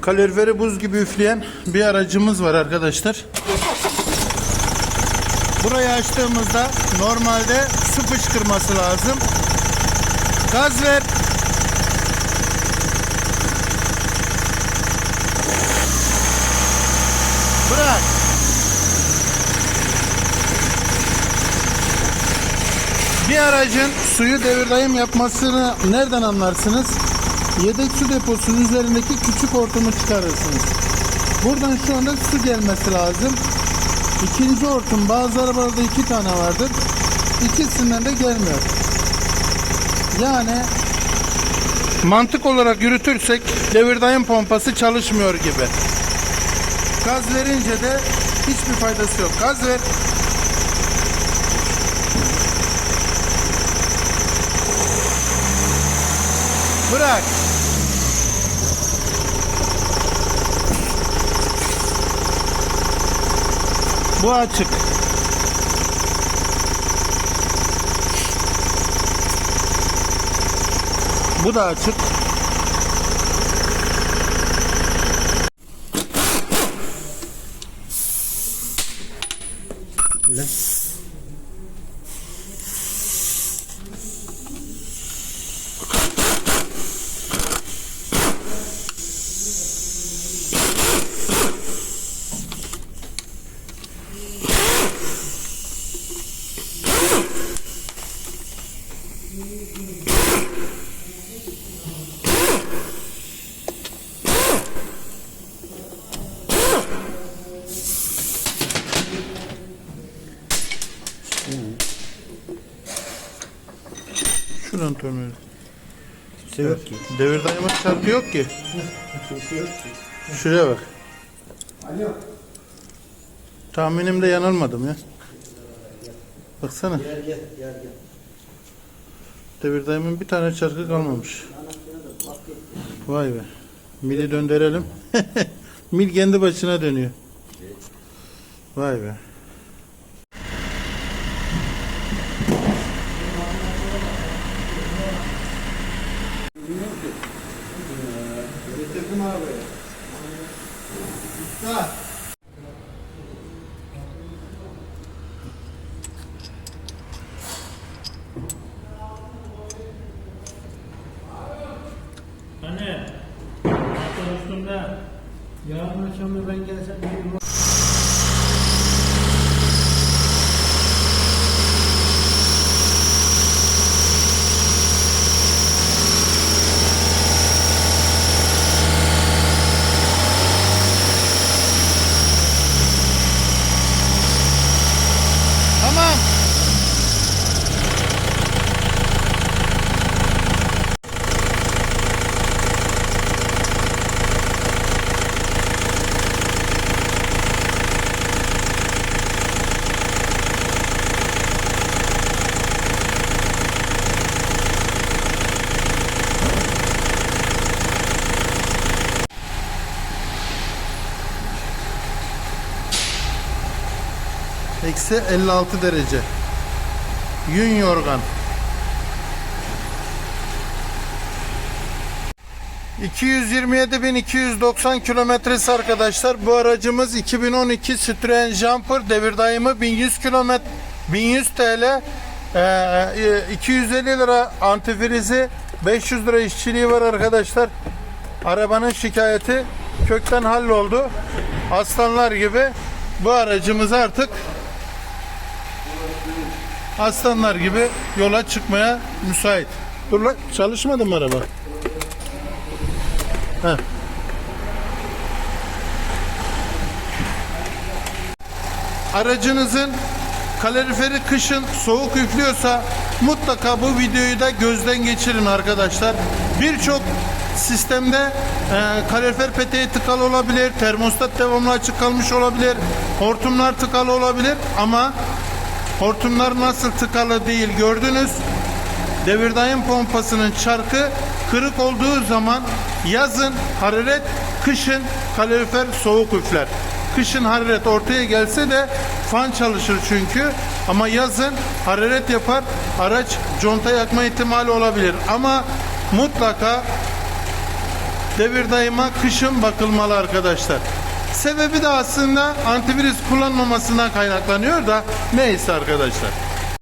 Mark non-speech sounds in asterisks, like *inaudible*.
kaloriferi buz gibi üfleyen bir aracımız var arkadaşlar. Burayı açtığımızda normalde su fışkırması lazım. Gaz ver. Bırak. Bir aracın suyu devirdayım yapmasını nereden anlarsınız? Yedek su deposunun üzerindeki küçük hortumu çıkarırsınız. Buradan şu anda su gelmesi lazım. İkinci hortum bazı arabalarda iki tane vardır. İkisinden de gelmiyor. Yani mantık olarak yürütürsek devirdayım pompası çalışmıyor gibi. Gaz verince de hiçbir faydası yok. Gaz ver. Bırak. Bu açık. Bu da açık. Ne? Şuradan tornavida. Kimse yok ki. Devir daima çarpı yok ki. Kimse yok ki. Şuraya bak. Alo. Tahminimde yanılmadım ya. Baksana. Gel gel gel gel. Devir daimin bir tane çarkı kalmamış. Vay be. Mili döndürelim. *laughs* Mil kendi başına dönüyor. Vay be. Anne, motor üstümde. Yarın akşam ben gelsem bir Tamam. Eksi 56 derece. Yün yorgan. 227.290 kilometresi arkadaşlar. Bu aracımız 2012 Citroen Jumper devir daimi 1100 kilometre 1100 TL ee, 250 lira antifrizi 500 lira işçiliği var arkadaşlar. Arabanın şikayeti kökten halloldu. Aslanlar gibi bu aracımız artık aslanlar gibi yola çıkmaya müsait. Dur lan çalışmadı mı araba? Heh. Aracınızın kaloriferi kışın soğuk üflüyorsa mutlaka bu videoyu da gözden geçirin arkadaşlar. Birçok sistemde e, kalorifer peteği tıkalı olabilir, termostat devamlı açık kalmış olabilir, hortumlar tıkalı olabilir ama hortumlar nasıl tıkalı değil gördünüz. Devirdayım pompasının çarkı kırık olduğu zaman yazın hararet, kışın kalorifer soğuk üfler. Kışın hararet ortaya gelse de fan çalışır çünkü ama yazın hararet yapar araç conta yakma ihtimali olabilir ama mutlaka devir daima kışın bakılmalı arkadaşlar. Sebebi de aslında antivirüs kullanmamasından kaynaklanıyor da neyse arkadaşlar.